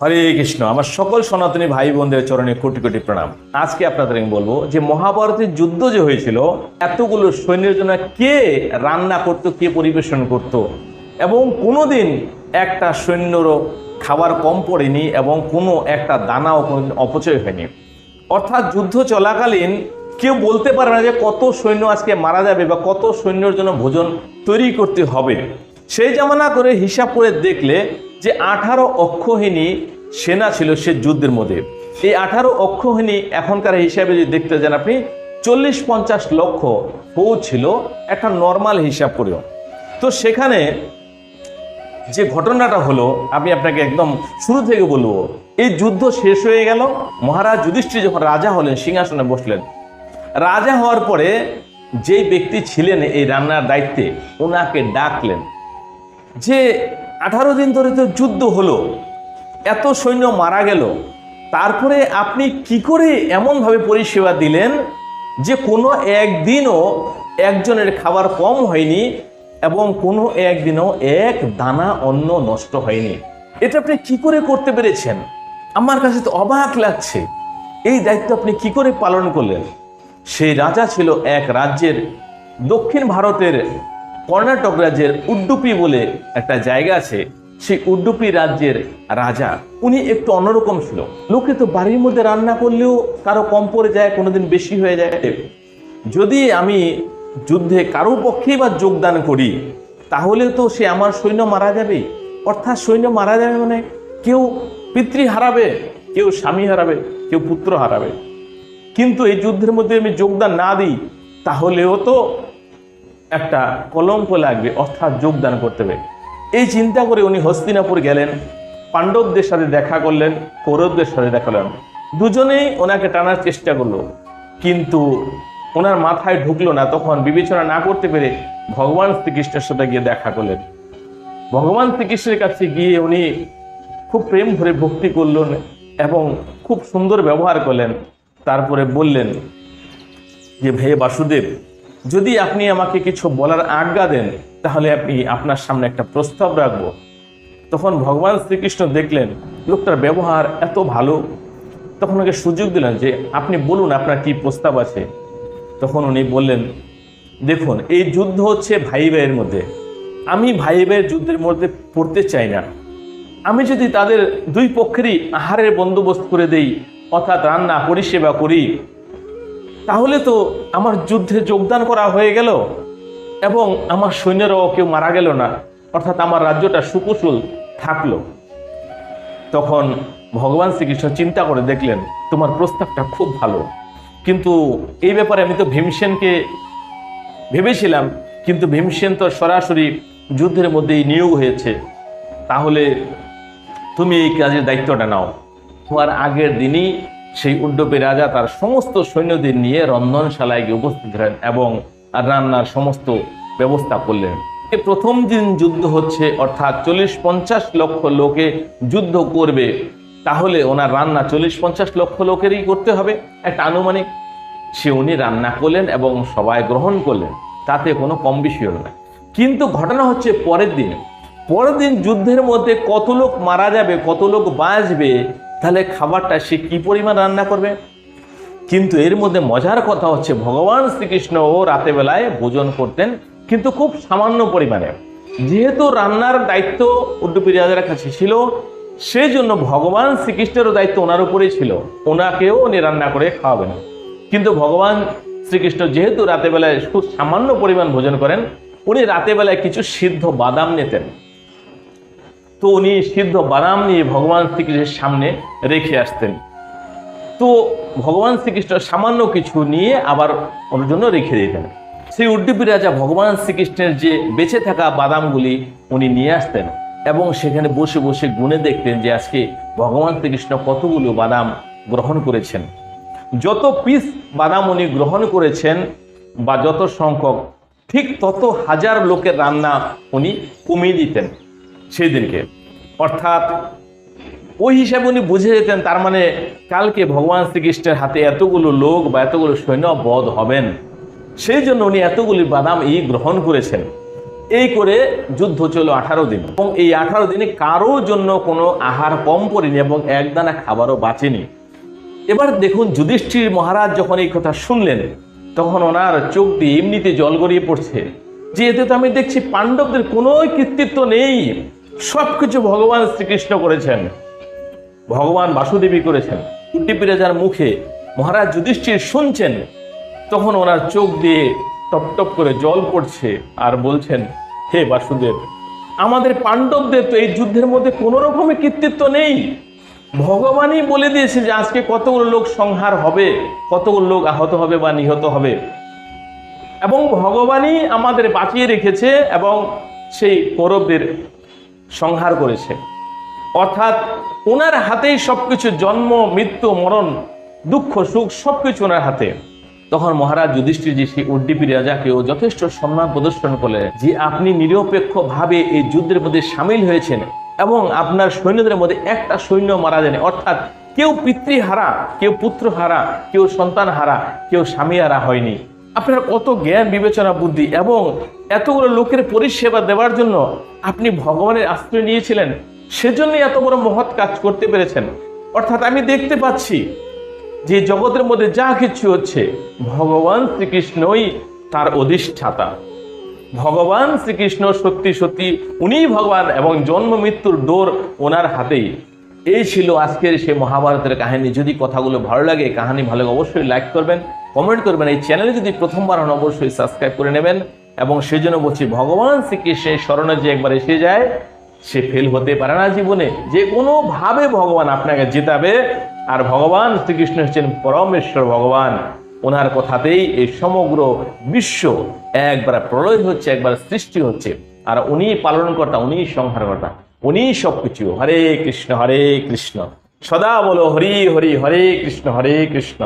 হরে কৃষ্ণ, আমার সকল সনাতনী ভাই বোনদের চরণে কোটি কোটি প্রণাম। আজকে আপনাদের আমি বলব যে মহাভারতের যুদ্ধ যে হয়েছিল, এতগুলো সৈন্যের জন্য কে রান্না করতো, কে পরিবেশন করত, এবং কোনোদিন একটা সৈন্যরও খাবার কম পড়েনি এবং কোনো একটা দানাও কোনোদিন অপচয় হয়নি। অর্থাৎ যুদ্ধ চলাকালীন কেউ বলতে পারে না যে কত সৈন্য আজকে মারা যাবে বা কত সৈন্যর জন্য ভোজন তৈরি করতে হবে। সেই জামানা করে হিসাব করে দেখলে যে আঠারো অক্ষহীনী সেনা ছিল সে যুদ্ধের মধ্যে। এই আঠারো অক্ষহীনী এখনকার হিসাবে যদি দেখতে যান আপনি, চল্লিশ পঞ্চাশ লক্ষ ফৌজ ছিল, একটা নর্মাল হিসাব করেও। তো সেখানে যে ঘটনাটা হলো, আমি আপনাকে একদম শুরু থেকে বলব, এই যুদ্ধ শেষ হয়ে গেল। মহারাজ যুধিষ্ঠির যখন রাজা হলেন, সিংহাসনে বসলেন। রাজা হওয়ার পরে যেই ব্যক্তি ছিলেন এই রান্নার দায়িত্বে, ওনাকে ডাকলেন যে আঠারো দিন ধরে তো যুদ্ধ হলো, এত সৈন্য মারা গেল, তারপরে আপনি কি করে এমনভাবে পরিষেবা দিলেন যে কোনো একদিনও একজনের খাবার কম হয়নি এবং কোনো একদিনও এক দানা অন্ন নষ্ট হয়নি? এটা আপনি কি করে করতে পেরেছেন? আমার কাছে তো অবাক লাগছে। এই দায়িত্ব আপনি কি করে পালন করলেন? সেই রাজা ছিল এক রাজ্যের দক্ষিণ ভারতের কর্ণাটক রাজ্যের উড্ডুপি বলে একটা জায়গা আছে, সেই উড্ডুপি রাজ্যের রাজা, উনি একটু অন্যরকম ছিল। লোকে তো বাড়ির মধ্যে রান্না করলেও কারও কম পড়ে যায়, কোনোদিন বেশি হয়ে যায়। যদি আমি যুদ্ধে কারও পক্ষেই বা যোগদান করি, তাহলে তো সে আমার সৈন্য মারা যাবে। অর্থাৎ সৈন্য মারা যাবে মানে কেউ পিতৃ হারাবে, কেউ স্বামী হারাবে, কেউ পুত্র হারাবে। কিন্তু এই যুদ্ধের মধ্যে আমি যোগদান না দিই, তাহলেও তো একটা কলঙ্ক লাগবে, অর্থাৎ যোগদান করতে হবে। এই চিন্তা করে উনি হস্তিনাপুর গেলেন, পাণ্ডবদের সাথে দেখা করলেন, কৌরবদের সাথে দেখা করলেন। দুজনেই ওনাকে টানার চেষ্টা করল, কিন্তু ওনার মাথায় ঢুকলো না, তখন বিবেচনা না করতে পেরে ভগবান শ্রীকৃষ্ণের সাথে গিয়ে দেখা করলেন। ভগবান শ্রীকৃষ্ণের কাছে গিয়ে উনি খুব প্রেম ভরে ভক্তি করলেন এবং খুব সুন্দর ব্যবহার করলেন। তারপরে বললেন যে, হে বাসুদেব যদি আপনি আমাকে কিছু বলার আজ্ঞা দেন, তাহলে আপনি আপনার সামনে একটা প্রস্তাব রাখব। তখন ভগবান শ্রীকৃষ্ণ দেখলেন, লোকটার ব্যবহার এত ভালো। তখন ওকে সুযোগ দিলেন যে, আপনি বলুন আপনার কি প্রস্তাব আছে? তখন উনি বললেন, দেখুন, এই যুদ্ধ হচ্ছে ভাই ভাইয়ের মধ্যে। আমি ভাই ভাইয়ের যুদ্ধের মধ্যে পড়তে চাই না। আমি যদি তাদের দুই পক্ষেরই আহারের বন্দোবস্ত করে দেই, অর্থাৎ রান্না, পরিষেবা করি তাহলে তো আমার যুদ্ধে যোগদান করা হয়ে গেল এবং আমার সৈন্যরাও কেউ মারা গেল না। অর্থাৎ আমার রাজ্যটা সুকুশল থাকল। তখন ভগবান শ্রীকৃষ্ণ চিন্তা করে দেখলেন, তোমার প্রস্তাবটা খুব ভালো। কিন্তু এই ব্যাপারে আমি তো ভীমসেনকে ভেবেছিলাম, কিন্তু ভীমসেন তো সরাসরি যুদ্ধের মধ্যেই নিয়োগ হয়েছে। তাহলে তুমি এই কাজের দায়িত্বটা নাও। হওয়ার আগের দিনই সেই উড্ডপী রাজা তার সমস্ত সৈন্যদের নিয়ে রন্ধনশালায় গিয়ে উপস্থিত হলেন এবং রান্নার সমস্ত ব্যবস্থা করলেন। প্রথম দিন যুদ্ধ হচ্ছে, অর্থাৎ চল্লিশ পঞ্চাশ লক্ষ লোকে যুদ্ধ করবে। তাহলে ওনার রান্না চল্লিশ পঞ্চাশ লক্ষ লোকেরই করতে হবে, একটা আনুমানিক। সে উনি রান্না করলেন এবং সবাই গ্রহণ করলেন, তাতে কোনো কম বেশি হলো না। কিন্তু ঘটনা হচ্ছে পরের দিন। পরের দিন যুদ্ধের মধ্যে কত লোক মারা যাবে, কত লোক বাঁচবে তাহলে খাবারটা সে কি পরিমাণ রান্না করবে? কিন্তু এর মধ্যে মজার কথা হচ্ছে, ভগবান শ্রীকৃষ্ণ ও রাতে বেলায় ভোজন করতেন, কিন্তু খুব সামান্য পরিমাণে। যেহেতু রান্নার দায়িত্ব উড্ডুপি কাছে ছিল সেই জন্য ভগবান শ্রীকৃষ্ণেরও দায়িত্ব ওনার উপরেই ছিল। ওনাকেও উনি রান্না করে খাওয়াবেন। কিন্তু ভগবান শ্রীকৃষ্ণ যেহেতু রাতে বেলায় খুব সামান্য পরিমাণ ভোজন করেন, উনি রাতে বেলায় কিছু সিদ্ধ বাদাম নিতেন। তো উনি সিদ্ধ বাদাম নিয়ে ভগবান শ্রীকৃষ্ণের সামনে রেখে আসতেন। তো ভগবান শ্রীকৃষ্ণ সামান্য কিছু নিয়ে আবার ওর জন্য রেখে দিতেন। সেই উড্ডীপী রাজা ভগবান শ্রীকৃষ্ণের যে বেঁচে থাকা বাদামগুলি উনি নিয়ে আসতেন এবং সেখানে বসে বসে গুনে দেখতেন যে আজকে ভগবান শ্রীকৃষ্ণ কতগুলো বাদাম গ্রহণ করেছেন। যত পিস বাদাম উনি গ্রহণ করেছেন বা যত সংখ্যক, ঠিক তত হাজার লোকের রান্না উনি কমিয়ে দিতেন। সেই দিনকে। অর্থাৎ ওই হিসাবে উনি বুঝে যেতেন, তার মানে কালকে ভগবান শ্রীকৃষ্ণের হাতে এতগুলো লোক বা এতগুলো সৈন্য বধ হবেন। সেই জন্য উনি এতগুলি বাদাম এই গ্রহণ করেছেন। এই করে যুদ্ধ চলো আঠারো দিন। এবং এই আঠারো দিনে কারও জন্য কোনো আহার কম পড়েনি এবং একদানা খাবারও বাঁচেনি। এবার দেখুন, যুধিষ্ঠির মহারাজ যখন এই কথা শুনলেন, তখন ওনার চোখ দিয়ে এমনিতে জল গড়িয়ে পড়ছে। যে এতে তো আমি দেখছি পাণ্ডবদের কোনো কৃতিত্ব নেই। সবকিছু ভগবান শ্রীকৃষ্ণ করেছেন। ভগবান বাসুদেবী করেছেন। কুটিপি রাজার মুখে মহারাজ যুধিষ্ঠির শুনছেন, তখন ওনার চোখ দিয়ে টপ টপ করে জল পড়ছে আর বলছেন, হে বাসুদেব, আমাদের পাণ্ডবদের তো এই যুদ্ধের মধ্যে কোনো রকমের কৃতিত্ব নেই। ভগবানই বলে দিয়েছে যে আজকে কতগুলো লোক সংহার হবে, কতগুলো লোক আহত হবে বা নিহত হবে। এবং ভগবানই আমাদের বাঁচিয়ে রেখেছে এবং সেই কৌরবদের সংহার করেছে। অর্থাৎ ওনার হাতেই সবকিছু, জন্ম, মৃত্যু, মরণ, দুঃখ, সুখ, সবকিছু ওনার হাতে। তখন মহারাজ যুধিষ্ঠির জি সেই উড্ডিপি রাজাকেও যথেষ্ট সম্মান প্রদর্শন করলেন যে আপনি নিরপেক্ষ ভাবে এই যুদ্ধের মধ্যে সামিল হয়েছেন এবং আপনার সৈন্যদের মধ্যে একটা সৈন্য মারা যায়নি। অর্থাৎ কেউ পিতৃহারা, কেউ পুত্রহারা, কেউ সন্তান হারা কেউ স্বামী হারা হয়নি। আপনার কত জ্ঞান, বিবেচনা, বুদ্ধি এবং এতগুলো লোকের পরিষেবা দেওয়ার জন্য আপনি ভগবানের আশ্রয় নিয়েছিলেন, সেজন্যই এত বড় মহৎ কাজ করতে পেরেছেন। অর্থাৎ আমি দেখতে পাচ্ছি যে জগতের মধ্যে যা কিছু হচ্ছে, ভগবান শ্রীকৃষ্ণই তার অধিষ্ঠাতা। ভগবান শ্রীকৃষ্ণ সত্যি সত্যি উনিই ভগবান এবং জন্ম মৃত্যুর ডোর ওনার হাতেই। এই ছিল আজকের সেই মহাভারতের কাহিনী। যদি কথাগুলো ভালো লাগে, কাহিনী ভালো অবশ্যই লাইক করবেন। কমেন্ট করবেন, এই চ্যানেলে যদি প্রথমবার হন, অবশ্যই সাবস্ক্রাইব করে নেবেন এবং সেই জন্য বলছি, ভগবান শ্রীকৃষ্ণের স্মরণে যে একবার এসে যায়, সে ফেল হতে পারে না জীবনে। যে কোনোভাবে ভগবান আপনাকে জেতাবে, আর ভগবান শ্রীকৃষ্ণ হচ্ছেন পরমেশ্বর ভগবান। ওনার কথাতেই এই সমগ্র বিশ্ব একবার প্রলয় হচ্ছে, একবার সৃষ্টি হচ্ছে। আর উনি পালনকর্তা, উনি সংহারকর্তা, উনি সবকিছু। হরে কৃষ্ণ হরে কৃষ্ণ। সদা বলো, হরি হরি, হরে কৃষ্ণ হরে কৃষ্ণ।